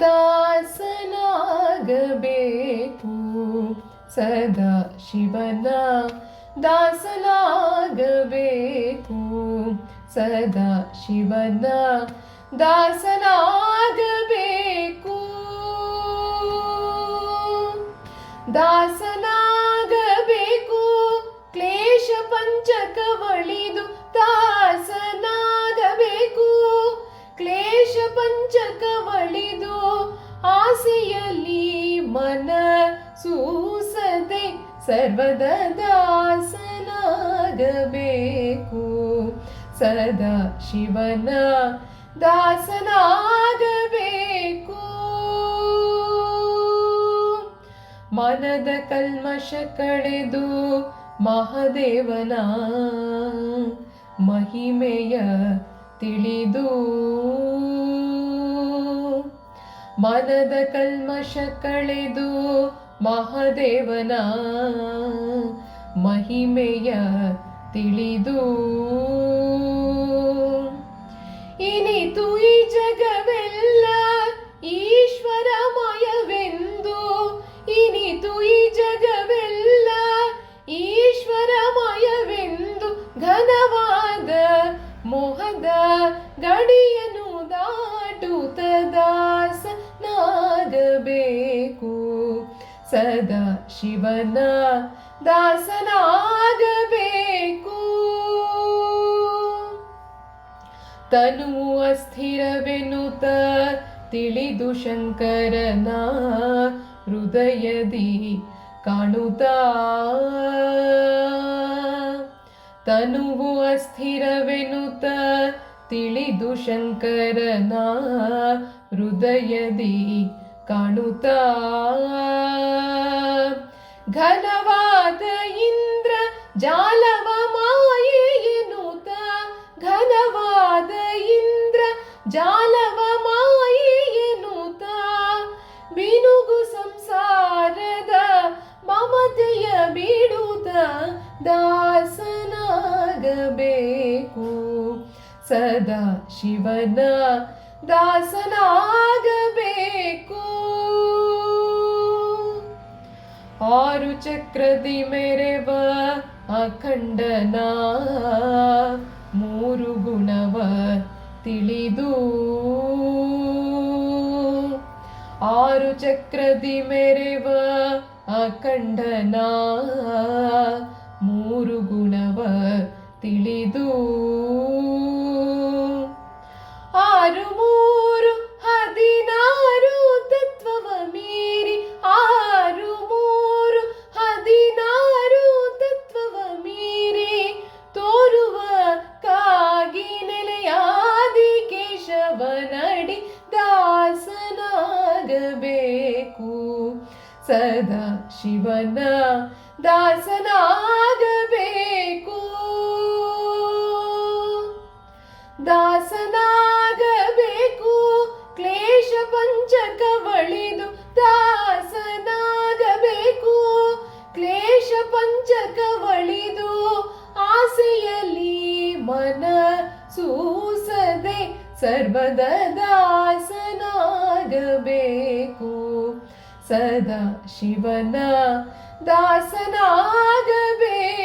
ದಾಸನಾಗಬೇಕು. ಸದಾ ಶಿವನ ದಾಸನಾಗಬೇಕು. ಸದಾ ಶಿವನ ದಾಸನಾಗಬೇಕು. ದಾಸನಾಗಬೇಕು. ಕ್ಲೇಶ ಪಂಚಕವಳಿದು ಸೂಸದೆ ಸರ್ವದ ದಾಸನಾಗಬೇಕು. ಸದಾ ಶಿವನ ದಾಸನಾಗಬೇಕು. ಮನದ ಕಲ್ಮಶ ಕಳೆದು ಮಹಾದೇವನ ಮಹಿಮೆಯ ತಿಳಿದು. ಮನದ ಕಲ್ಮಶ ಕಳೆದು ಮಹಾದೇವನ ಮಹಿಮೆಯ ತಿಳಿದು. ಇನಿತು ಈ ಜಗವೆಲ್ಲ ಈಶ್ವರಮಯವೆಂದು ಇನಿತು ಈ ಜಗವೆಲ್ಲ ಈಶ್ವರಮಯವೆಂದು ಘನವಾದ ಮೋಹದ ಗಡಿಯನ್ನು ದಾಟುತ ದಾಸನಾಗಬೇಕು. ಸದಾ ಶಿವನ ದಾಸನಾಗಬೇಕು. ತನು ಅಸ್ಥಿರವೆನುತ ತಿಳಿದು ಶಂಕರನ ಹೃದಯದಿ ಕಾಣುತ್ತಾ. ತನುವು ಅಸ್ಥಿರವೆನುತ ತಿಳಿದು ಶಂಕರನ ಹೃದಯದಿ ಕಾಣುತ್ತಾ. ಘನವಾದ ಇಂದ್ರ ಜಾಲವ ಮಾಯೆಯನುತ ಘನವಾದ ಇಂದ್ರ ಜಾಲವ ಮಾಯೆಯನುತ ಬಿನುಗು ಸಂಸಾರದ ಮಮತೆಯ ಬಿಡುತ್ತ. ದಾಸನಾಗಬೇಕು. ಸದಾ ಶಿವನ ದಾಸನಾಗಬೇಕು ಆರು ಚಕ್ರದಿ ಮೆರೆವ ಅಖಂಡನ ಮೂರು ಗುಣವ ತಿಳಿದು ಆರು ಚಕ್ರದಿ ಮೆರೆವ ಅಖಂಡನ ಮೂರು ಗುಣವ ತಿಳಿದು ಆರು ಮೂರು ದಾಸನಾಗಬೇಕು ಸದಾ ಶಿವನ ದಾಸನಾಗಬೇಕು. ದಾಸನಾಗಬೇಕು. ಕ್ಲೇಶ ಪಂಚಕವಳಿದು ದಾಸನಾಗಬೇಕು. ಕ್ಲೇಶ ಪಂಚಕವಳಿದು ಆಸೆಯಲ್ಲಿ ಮನ ಸೂಸದೆ ಸರ್ವದ ದಾಸನಾಗಬೇಕು ಸದಾ ಶಿವನ ದಾಸನಾಗಬೇಕು ದಾಸನಾಗಬೇಕು ದಾಸನಾಗಬೇಕು.